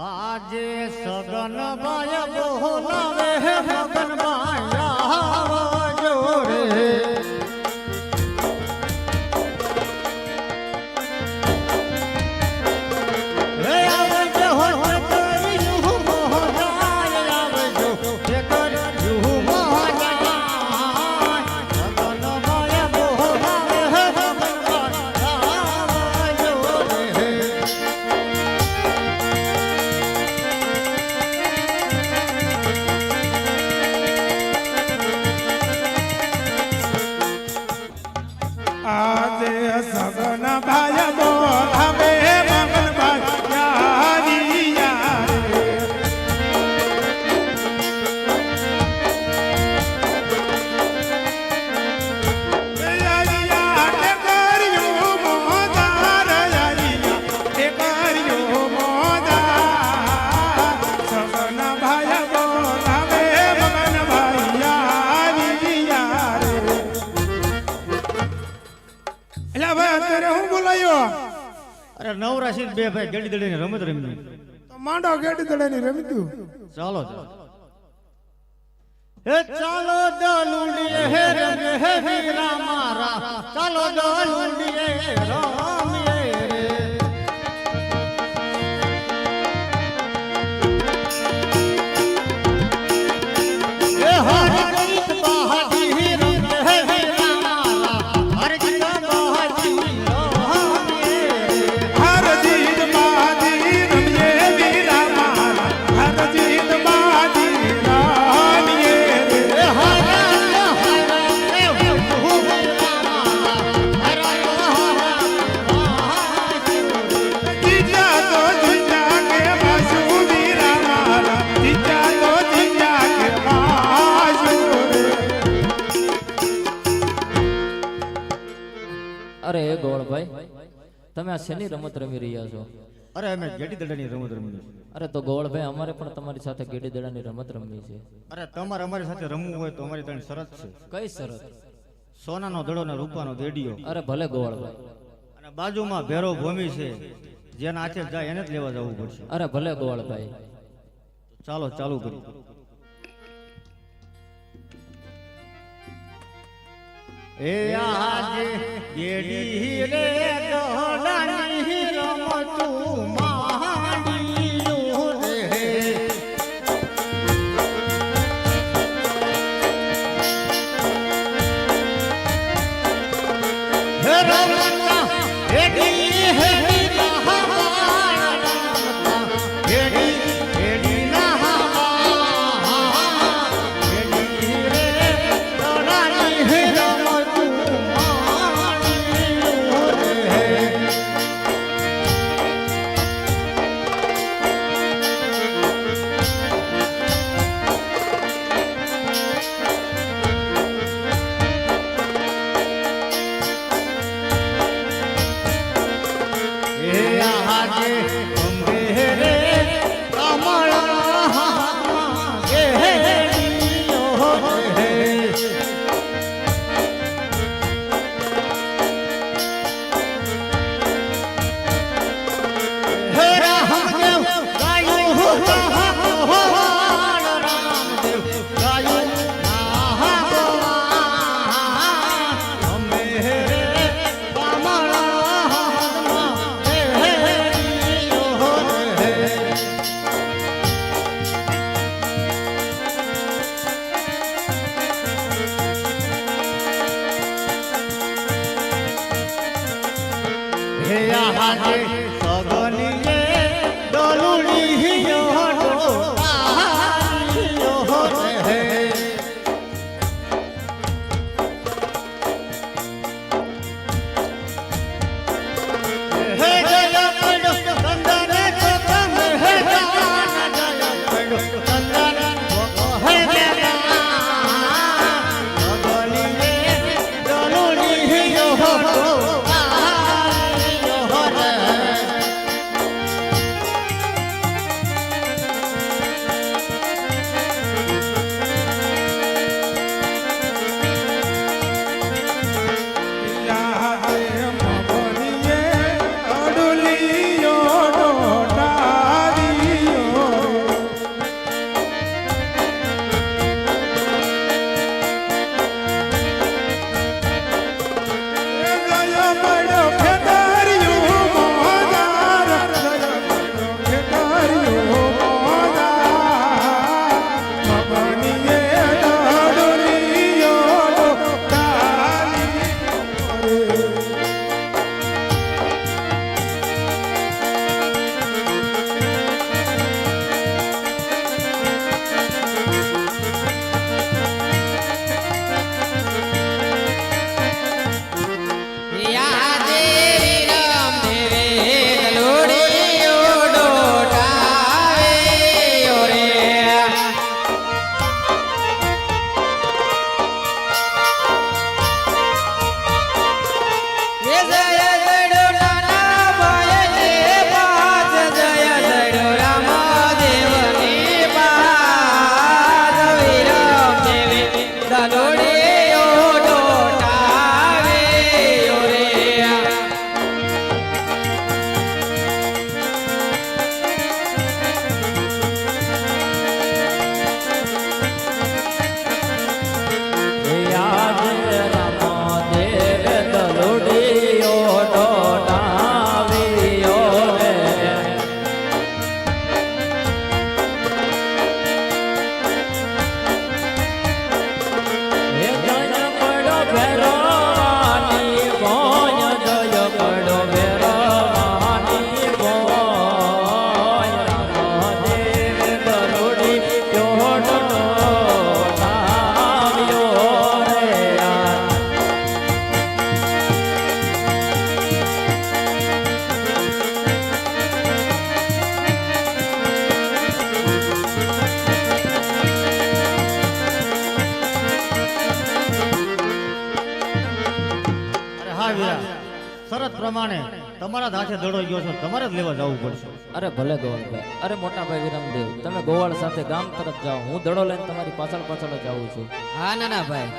આજે સગન ભાઈ બોલાવે મગન બાયા અરે નવરાશી બે ભાઈ ગડી દડીને રમત રમી તો માંડો ગેડી દડી રમી દઉં ચાલો. હે ચાલો દલુંડી હે રમે હે વીરા મારા ચાલો દલુંડીએ રમીએ તમે આ શેની રમત રમી રહ્યા છો? અરે અમે ગેડી દડાની રમત રમી અરે તો ગોળભાઈ અમારે પણ તમારી સાથે ગેડી દડાની રમત રમવી છે અરે તમારે અમારી સાથે રમવું હોય તો અમારી ત્રણ શરત છે. કઈ શરત? સોનાનો દડો ને રૂપાનો દેડિયો. અરે ભલે ગોળભાઈ અને બાજુમાં ભેરો ભૂમિ છે. જેના આચે જાય એને જ લેવા જવું પડશે. અરે ભલે ગોળભાઈ ચાલો ચાલુ કરી. એ આજે ગેડી રે દોડાની આજે હે આજે સગનીએ પ્રમાણે તમારા હાથે દડો ગયો છો તમારે જ લેવા જવું પડશે. અરે ભલે ગોવાળભાઈ અરે મોટા ભાઈ વિરમદેવ તમે ગોવાળ સાથે ગામ તરફ જાઓ. હું દડો લઈને તમારી પાછળ પાછળ જ આવું છું. હા ના ના ભાઈ.